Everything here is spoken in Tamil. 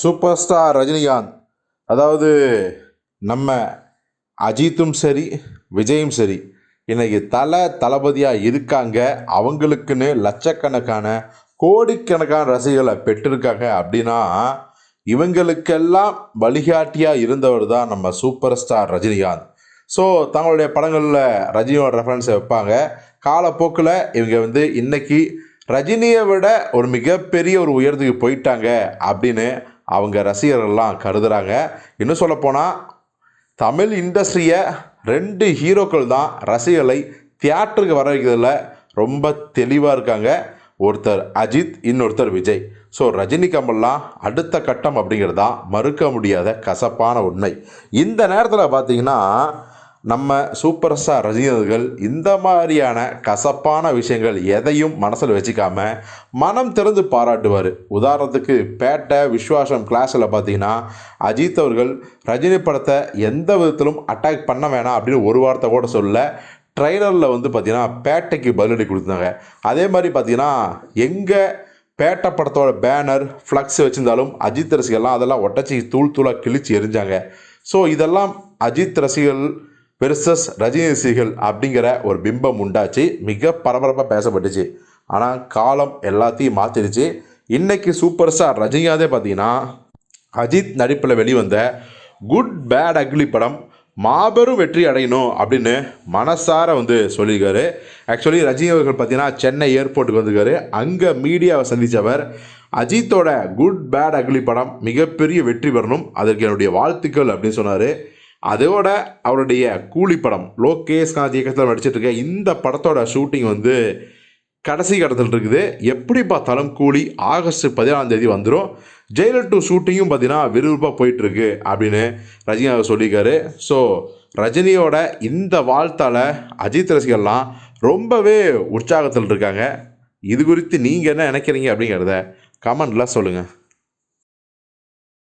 Super star Rajinikanth. அதாவது நம்ம அஜித்தும் சரி விஜயும் சரி இன்றைக்கி தலை தளபதியாக இருக்காங்க. அவங்களுக்குன்னு லட்சக்கணக்கான கோடிக்கணக்கான ரசிகர்களை பெற்றிருக்காங்க அப்படின்னா இவங்களுக்கெல்லாம் வழிகாட்டியாக இருந்தவர் தான் நம்ம சூப்பர் ஸ்டார் ரஜினிகாந்த். ஸோ தங்களுடைய படங்களில் ரஜினியோட ரெஃபரன்ஸை வைப்பாங்க. காலப்போக்கில் இவங்க வந்து இன்றைக்கி ரஜினியை விட ஒரு மிகப்பெரிய ஒரு உயரத்துக்கு போயிட்டாங்க அப்படின்னு அவங்க ரசிகர்கள்லாம் கருதுகிறாங்க இன்னும் சொல்லப்போனால் தமிழ் இண்டஸ்ட்ரியை ரெண்டு ஹீரோக்கள் தான் ரசிகர்களை தியேட்டருக்கு வர வைக்கிறதுல ரொம்ப தெளிவாக இருக்காங்க. ஒருத்தர் அஜித் இன்னொருத்தர் விஜய். ஸோ ரஜினி கமல்லாம் அடுத்த கட்டம் அப்படிங்கிறது தான் மறுக்க முடியாத கசப்பான உண்மை. இந்த நேரத்தில் பார்த்தீங்கன்னா நம்ம சூப்பர் ஸ்டார் ரசிகர்கள் இந்த மாதிரியான கசப்பான விஷயங்கள் எதையும் மனசில் வச்சுக்காம மனம் திறந்து பாராட்டுவார். உதாரணத்துக்கு பேட்டை விஸ்வாசம் கிளாஸில் பார்த்தீங்கன்னா அஜித் அவர்கள் ரஜினி படத்தை எந்த விதத்திலும் அட்டாக் பண்ண வேணாம் அப்படின்னு ஒரு வார்த்தை கூட சொல்ல ட்ரைலரில் வந்து பார்த்திங்கன்னா பேட்டைக்கு பதிலடி கொடுத்தாங்க. அதே மாதிரி பார்த்தீங்கன்னா எங்கே பேட்டை படத்தோட பேனர் ஃப்ளக்ஸ் வச்சுருந்தாலும் அஜித் ரசிகர்லாம் அதெல்லாம் ஒட்டச்சி தூள் தூளாக கிழிச்சு எரிஞ்சாங்க. ஸோ இதெல்லாம் அஜித் ரசிகர்கள் பெருசஸ் ரஜினி ரசிகர்கள் அப்படிங்கிற ஒரு பிம்பம் உண்டாச்சு. மிக பரபரப்பாக பேசப்பட்டுச்சு. ஆனால் காலம் எல்லாத்தையும் மாற்றிடுச்சு இன்றைக்கி சூப்பர் ஸ்டார் ரஜினிகாந்தே பார்த்தீங்கன்னா அஜித் நடிப்பில் வெளிவந்த குட் பேட் அக்லி படம் மாபெரும் வெற்றி அடையணும் அப்படின்னு மனசார வந்து சொல்லியிருக்காரு. ஆக்சுவலி ரஜினி அவர்கள் பார்த்தீங்கன்னா சென்னை ஏர்போர்ட்டுக்கு வந்திருக்காரு. அங்கே மீடியாவை சந்தித்தவர் அஜித்தோட குட் பேட் அக்லி படம் மிகப்பெரிய வெற்றி பெறணும். அதற்கு என்னுடைய வாழ்த்துக்கள் அப்படின்னு சொன்னார். அதோட அவருடைய கூலி படம் லோகேஷ் காந்த் இயக்கத்தில் நடிச்சிட்ருக்க இந்த படத்தோட ஷூட்டிங் வந்து கடைசி கட்டத்தில் இருக்குது. எப்படி பார்த்தாலும் கூலி ஆகஸ்ட் பதினாலாம் தேதி வந்துடும் ஜெயிலர் டூ ஷூட்டிங்கும் பார்த்தீங்கன்னா விறுவிறுப்பாக போயிட்டுருக்கு அப்படின்னு ரஜினி அவர் சொல்லியிருக்காரு. ஸோ ரஜினியோட இந்த வாழ்த்தால் அஜித் ரசிகர்லாம் ரொம்பவே உற்சாகத்தில் இருக்காங்க. இது குறித்து நீங்கள் என்ன நினைக்கிறீங்க அப்படிங்கிறத கமெண்டில் சொல்லுங்கள்